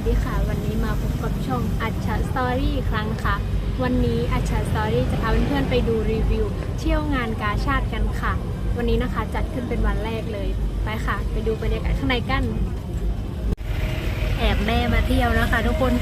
วัสดีค่ะ วันนี้มาพบกับช่องอัจฉสตอรี่อีกครั้งนะคะ วันนี้อัจฉสตอรี่จะพาเพื่อนๆไปดูรีวิว เที่ยวงานกาชาติกันค่ะ วันนี้นะคะจัดขึ้นเป็นวันแรกเลยไปค่ะ ไปดูบรรยากาศข้างในกัน แอบแม่มาเที่ยวนะคะทุกคน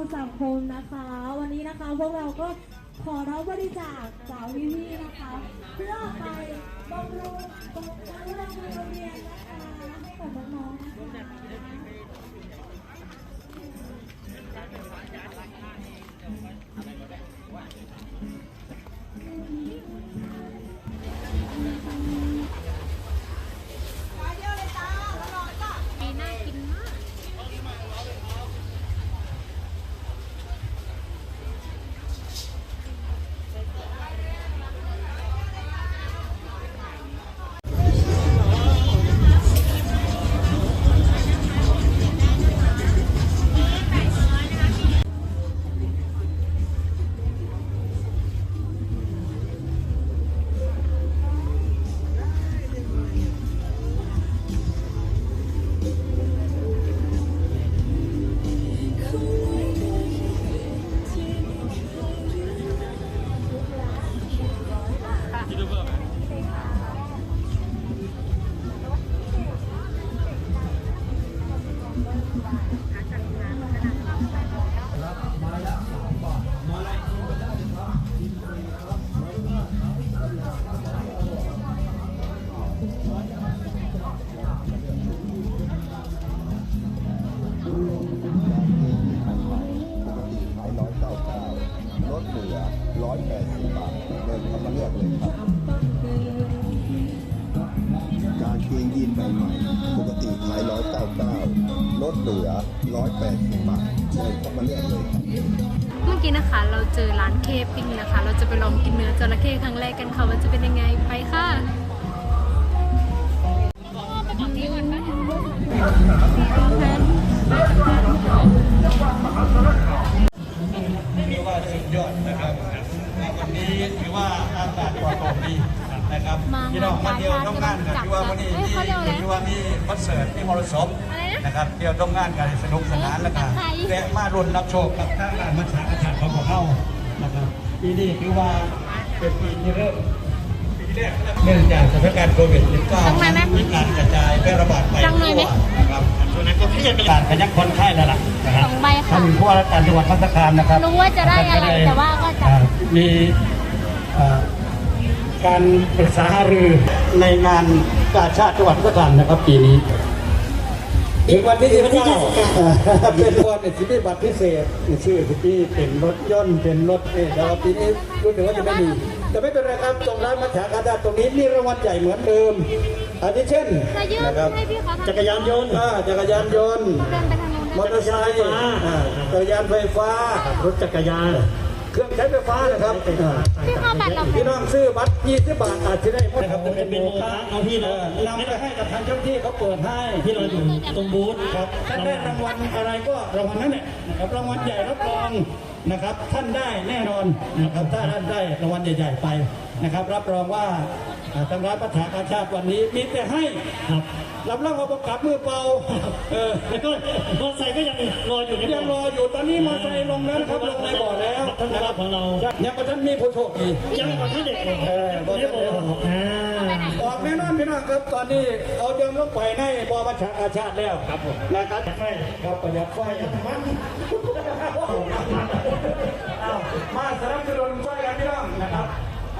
วกเราครูสังคมนะคะ วันนี้นะคะพวกเราก็ขอรับบริจาคจากพี่ๆนะคะ เพื่อไปบำรุงบำรุงโรงเรียนนะคะให้กับน้องๆนะคะมี ยีนใหม่ๆปกติขายร้อยเก้าเก้าลดเหลือร้อยแปดสิบบาทเดินเข้ามาเลือกเลยครับเมื่อกี้นะคะ เราเจอร้านเคปิ้งนะคะ เราจะไปลองกินเนื้อจระเข้ครั้งแรกกันค่ะว่าจะเป็นยังไงไปค่ะถือว่าสุดยอดนะครับวันนี้ถือว่าอากาศปลอดโปร่งดี นะครับมางานพี่น้องมาเที่ยวต้องงานกันจับที่ว่าวันนี้เอ้ยที่เขาเรียกอะไรที่ว่ามีคอนเสิร์ตที่มรสมอะไรนะนะครับเที่ยวต้องงานกันสนุกสนานแล้วกันใครและมารุนรับโชคกับทางการมัชฌาอาจารย์ของพวกเรานะครับปีนี้ถือว่าเป็นปีที่เริ่มปีแรกเนื่องจากสถานการณ์โควิดจังไหมไหม -19 มีการกระจายแพร่ระบาดไปจังไหมไหมทั่วนะครับส่วนนั้นก็เครียดเป็นการพยักคนไข้แล้วล่ะนะครับสองใบค่ะท่านผู้ว่าราชการจังหวัดพัทยานะครับรู้ว่าจะได้อะไรแต่ว่าก็จะอ่มีเอ่อ การปรึกษาหารือในงานกาชาติจังหวัดพัทยานะครับปีนี้อีกวันที่สิบเก้าเป็นวันที่มีบัตรพิเศษชื่อที่เป็นรถยนต์เป็นรถเอแต่ว่าปีนี้รู้สึกว่าจะไม่มีแต่ไม่เป็นไรครับตรงร้านมัจฉาคาดาตรงนี้มีรางวัลใหญ่เหมือนเดิมอาทิเช่นจะยื่นนะครับให้พี่เขาทำจักรยานยนต์อ่าจักรยานยนต์เดินไปทางนู้นมอเตอร์ไซค์อ่าจักรยานไฟฟ้ารถจักรยาน เครื่องใช้ไฟฟ้านะครับอ่าพี่เข้าบัตรเราพี่น้องซื้อบัตร20บาทอาจจะได้นะครับเป็นเมนูเอาที่เรานำไปให้กับทางเจ้าหน้าที่เขาเปิดให้ที่เราอยู่ตรงบูธครับท่านได้รางวัลอะไรก็รางวัลนั้นแหละนะครับรางวัลใหญ่รับรองนะครับ ท่านได้แน่นอนนะครับถ้าท่านได้รางวัลใหญ่ ๆ ไป นะครับ รับรองว่าทางร้านปัญหาการชาติวันนี้มีแต่ให้ครับรับรองว่าประกาศมือเปล่าเออแล้วก็มอไซค์ก็ยังรออยู่ยังรออยู่ตอนนี้มอไซค์ลงแล้วครับลงในบ่อแล้วท่านครับของเรายังประทันมีผู้โชคดียังประทันเด็กเออบ่ได้บอกออกแน่นอนพี่น้องครับตอนนี้เอาเดิมลงไปในบ่อประชาอาชาติแล้วครับผมนะครับไฟครับประหยัดไฟมันเอามาสนับสนุน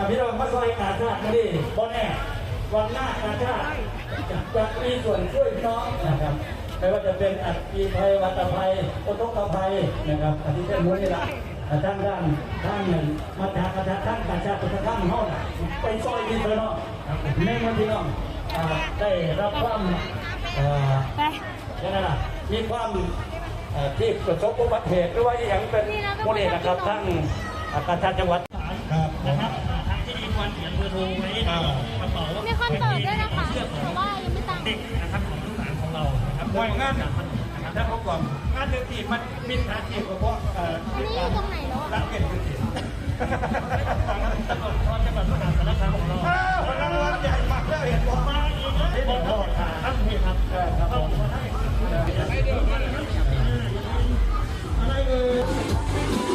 อภิรมย์พัฒน์อาชาตินี่บนแน่วันหน้ากาชาติจะมีส่วนช่วยน้องนะครับไม่ว่าจะเป็นอัตตีภัยวัตภัยโอตกภัยนะครับอันที่เป็นมูลนิธิท่านด้านท่านหนึ่งมาจากประชาท่านประชาประชท่านห้องไปซอยดีเลยเนาะแม่มาพี่น้องได้รับความยังไงล่ะมีความที่ประสบอุบัติเหตุหรือว่าอย่างเป็นมูลนิธินะครับทั้งกานประชาจังหวัดนะครับ ทรไว้มาต่อว่ามีคนเปิดด้วยนะคะเพราะว่ายังไม่ตังค์เด็กนะครับของลูกหลานของเราครับบ่อยงานนะครับถ้าเขาก่อนงานเดือนสี่มันมินถานที่เพราะเอ่อันนี้อยู่ตรงไหนเนาะรับเงินเดือนสี่ตำรวจทอนจังหวัดมหาสารคามของเราคนนั้นรับใหญ่มากเลยเห็นผมมาอีกนะเห็นผมครับพี่ครับครับผมอะไรเอ่ย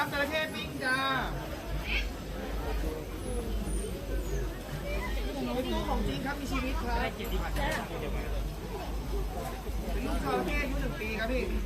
ครับจระเข้ปิ้งจ้าเป็นตู้ของจริงครับมีชีวิตครับเป็นลูกจระเข้อายุหนึ่งปีครับพี่พี่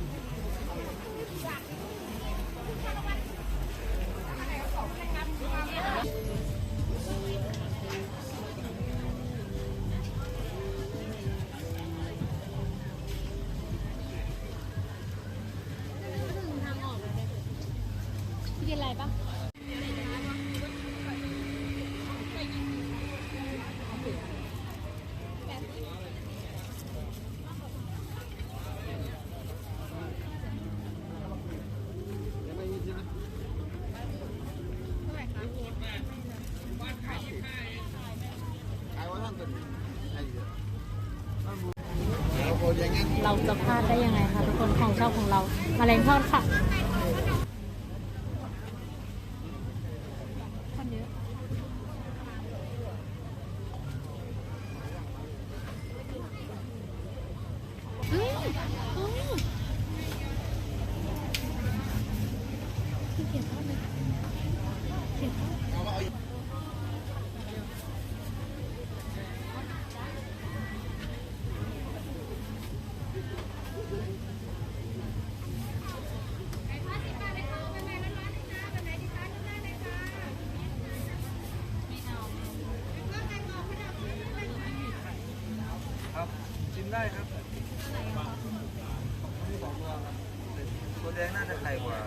เราจะพลาดได้ยังไงคะทุกคนของชอบของเราแมลงทอดค่ะ ได้ครับตัวแดงน่าจะไข่กว่า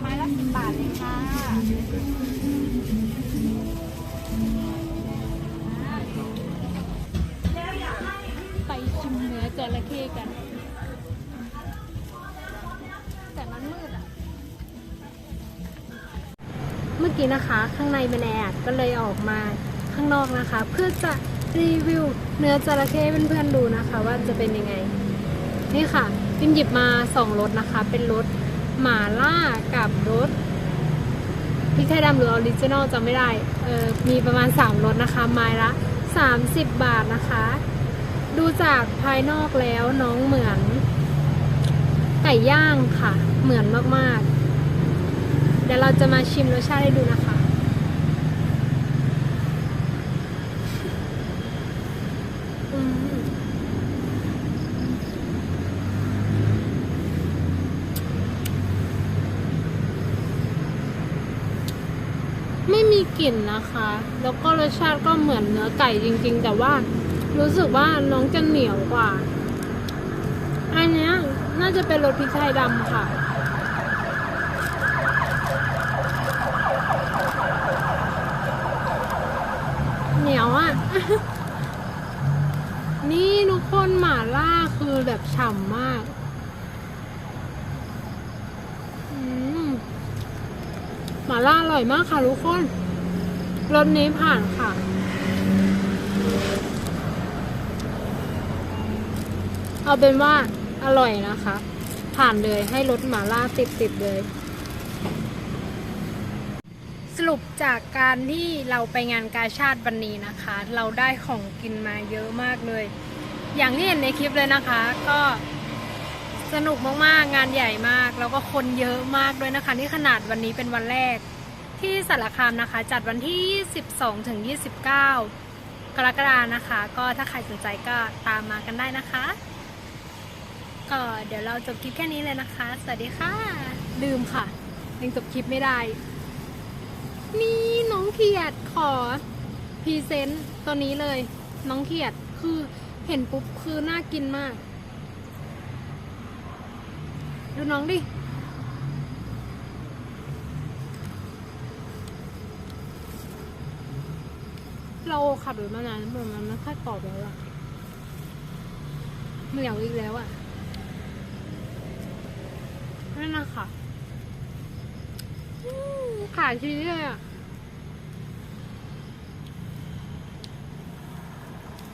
ไม้ละสิบบาทเลยค่ะ กี้นะคะ ข้างในเป็นแอร์ก็เลยออกมาข้างนอกนะคะ เพื่อจะรีวิวเนื้อจระเข้เพื่อนๆดูนะคะ ว่าจะเป็นยังไง นี่ค่ะพิมหยิบมาสองรสนะคะ เป็นรสหมาล่ากับรสพริกไทยดำหรือออริจินอลจะไม่ได้เออมีประมาณ3รสนะคะไม้ละ 30 บาทนะคะ ดูจากภายนอกแล้วน้องเหมือนไก่ย่างค่ะ เหมือนมากๆ ดี๋ยวเราจะมาชิมรสชาติให้ดูนะคะ ไม่มีกลิ่นนะคะ แล้วก็รสชาติก็เหมือนเนื้อไก่จริง ๆ แต่ว่ารู้สึกว่าน้องจะเหนียวกว่า อันนี้น่าจะเป็นรสพริกไทยดำค่ะ เหนียวอะ นี่ทุกคนหม่าล่าคือแบบฉ่ำมากมหม่าล่าอร่อยมากค่ะทุกคนรสนี้ผ่านค่ะ เอาเป็นว่าอร่อยนะคะ ผ่านเลยให้รสหม่าล่าติดติดๆเลย สรุปจากการที่เราไปงานกาชาติวันนี้นะคะ เราได้ของกินมาเยอะมากเลย อย่างที่เห็นในคลิปเลยนะคะ ก็สนุกมากๆงานใหญ่มาก แล้วก็คนเยอะมากด้วยนะคะ นี่ขนาดวันนี้เป็นวันแรก ที่สารคามนะคะ จัดวันที่ 12ถึง29 กรกฎานะคะ ก็ถ้าใครสนใจก็ตามมากันได้นะคะ ก็เดี๋ยวเราจบคลิปแค่นี้เลยนะคะ สวัสดีค่ะ ลืมค่ะยังจบคลิปไม่ได้ นี่น้องเขียดขอพรีเซนต์ตัวนี้เลย น้องเขียดคือเห็นปุ๊บคือน่ากินมาก ดูน้องดิ เราขับรถมานานมันมันไม่ค่อยกรอบแล้วอะเหนียวอีกแล้วอะนั่นนะคะอืม ขายทีเลยอะ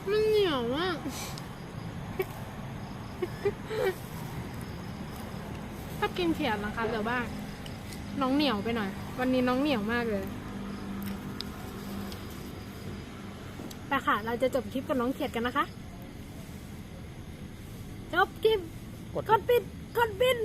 มันเหนียวมากถ้ากินเขียดนะคะแต่ว่าน้องเหนียวไปหน่อย วันนี้น้องเหนียวมากเลยไปค่ะ เราจะจบคลิปกับน้องเขียดกันนะคะ จบคลิป กดปิด กดปิด